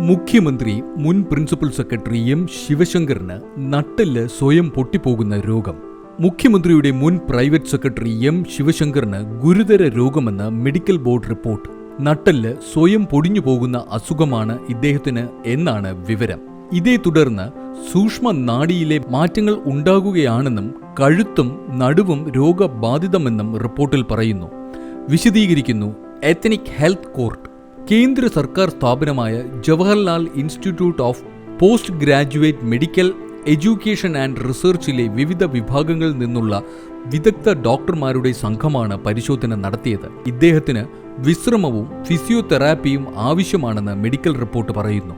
മുഖ്യമന്ത്രി മുൻ principal secretary M ശിവശങ്കറിന് നട്ടെല്ല് സ്വയം പൊട്ടിപ്പോകുന്ന രോഗം. മുഖ്യമന്ത്രിയുടെ മുൻ പ്രൈവറ്റ് സെക്രട്ടറി എം ശിവശങ്കറിന് ഗുരുതര രോഗമെന്ന് മെഡിക്കൽ ബോർഡ് റിപ്പോർട്ട്. നട്ടെല്ല് സ്വയം പൊടിഞ്ഞു പോകുന്ന അസുഖമാണ് ഇദ്ദേഹത്തിന് എന്നാണ് വിവരം. ഇതേ തുടർന്ന് സൂക്ഷ്മ നാടിയിലെ മാറ്റങ്ങൾ ഉണ്ടാകുകയാണെന്നും കഴുത്തും നടുവും രോഗബാധിതമെന്നും റിപ്പോർട്ടിൽ പറയുന്നു. വിശദീകരിക്കുന്നു എത്തനിക് ഹെൽത്ത് കോർട്ട്. കേന്ദ്ര സർക്കാർ സ്ഥാപനമായ Jawaharlal institute of post graduate medical education and റിസർച്ചിലെ വിവിധ വിഭാഗങ്ങളിൽ നിന്നുള്ള വിദഗ്ധ ഡോക്ടർമാരുടെ സംഘമാണ് പരിശോധന നടത്തിയത്. ഇദ്ദേഹത്തിന് വിശ്രമവും ഫിസിയോതെറാപ്പിയും ആവശ്യമാണെന്ന് മെഡിക്കൽ റിപ്പോർട്ട് പറയുന്നു.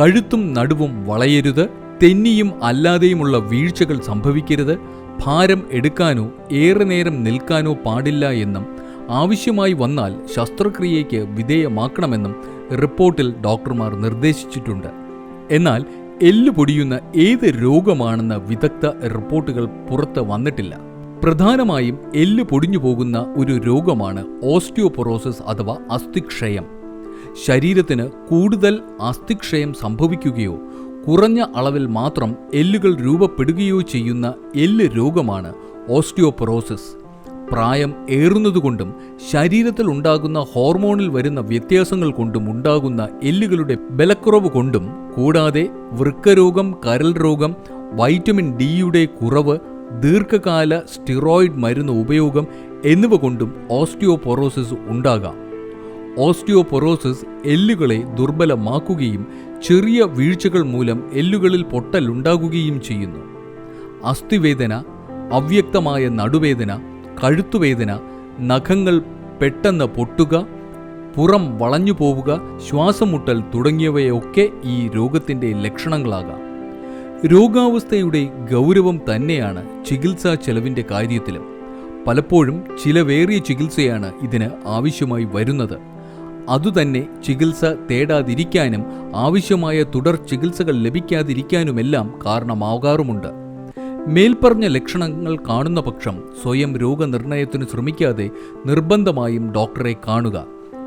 കഴുത്തും നടുവും വളയരുത് തെന്നിയും അല്ലാതെയുമുള്ള വീഴ്ചകൾ സംഭവിക്കരുത് ഭാരം എടുക്കാനോ ഏറെ നേരം നിൽക്കാനോ പാടില്ല എന്നും ആവശ്യമായി വന്നാൽ ശസ്ത്രക്രിയയ്ക്ക് വിധേയമാക്കണമെന്നും റിപ്പോർട്ടിൽ ഡോക്ടർമാർ നിർദ്ദേശിച്ചിട്ടുണ്ട്. എന്നാൽ എല്ല് പൊടിയുന്ന ഏത് രോഗമാണെന്ന വിദഗ്ധ റിപ്പോർട്ടുകൾ പുറത്ത് വന്നിട്ടില്ല. പ്രധാനമായും എല്ല് പൊടിഞ്ഞു പോകുന്ന ഒരു രോഗമാണ് ഓസ്റ്റിയോപൊറോസിസ് അഥവാ അസ്ഥിക്ഷയം. ശരീരത്തിന് കൂടുതൽ അസ്ഥിക്ഷയം സംഭവിക്കുകയോ കുറഞ്ഞ അളവിൽ മാത്രം എല്ലുകൾ രൂപപ്പെടുകയോ ചെയ്യുന്ന എല്ല് രോഗമാണ് ഓസ്റ്റിയോപൊറോസിസ്. പ്രായം ഏറുന്നതുകൊണ്ടും ശരീരത്തിൽ ഉണ്ടാകുന്ന ഹോർമോണിൽ വരുന്ന വ്യത്യാസങ്ങൾ കൊണ്ടും ഉണ്ടാകുന്ന എല്ലുകളുടെ ബലക്കുറവ് കൊണ്ടും കൂടാതെ വൃക്കരോഗം കരൽ രോഗം വൈറ്റമിൻ ഡിയുടെ കുറവ് ദീർഘകാല സ്റ്റിറോയിഡ് മരുന്ന് ഉപയോഗം എന്നിവ കൊണ്ടും ഓസ്റ്റിയോപൊറോസിസ് ഉണ്ടാകാം. ഓസ്റ്റിയോപൊറോസിസ് എല്ലുകളെ ദുർബലമാക്കുകയും ചെറിയ വീഴ്ചകൾ മൂലം എല്ലുകളിൽ പൊട്ടലുണ്ടാകുകയും ചെയ്യുന്നു. അസ്ഥിവേദന അവ്യക്തമായ നടുവേദന കഴുത്തുവേദന നഖങ്ങൾ പെട്ടെന്ന് പൊട്ടുക പുറം വളഞ്ഞു പോവുക ശ്വാസമുട്ടൽ തുടങ്ങിയവയൊക്കെ ഈ രോഗത്തിന്റെ ലക്ഷണങ്ങളാകാം. രോഗാവസ്ഥയുടെ ഗൗരവം തന്നെയാണ് ചികിത്സാ ചെലവിന്റെ കാര്യത്തിലും. പലപ്പോഴും ചിലവേറിയ ചികിത്സയാണ് ഇതിന് ആവശ്യമായി വരുന്നത്. അതുതന്നെ ചികിത്സ തേടാതിരിക്കാനും ആവശ്യമായ തുടർ ചികിത്സകൾ ലഭിക്കാതിരിക്കാനുമെല്ലാം കാരണമാകാറുമുണ്ട്. മേൽപ്പറഞ്ഞ ലക്ഷണങ്ങൾ കാണുന്ന പക്ഷം സ്വയം രോഗനിർണയത്തിന് ശ്രമിക്കാതെ നിർബന്ധമായും ഡോക്ടറെ കാണുക.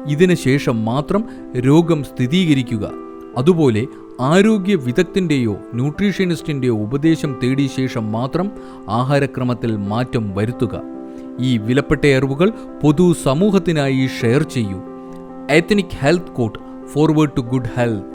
ഇതിന് ശേഷം മാത്രം രോഗം സ്ഥിരീകരിക്കുക. അതുപോലെ ആരോഗ്യ വിദഗ്ധന്റെയോ ന്യൂട്രീഷ്യനിസ്റ്റിന്റെയോ ഉപദേശം തേടിയ ശേഷം മാത്രം ആഹാരക്രമത്തിൽ മാറ്റം വരുത്തുക. ഈ വിലപ്പെട്ട അറിവുകൾ പൊതു സമൂഹത്തിനായി ഷെയർ ചെയ്യൂ. Ethnic health court forward to good health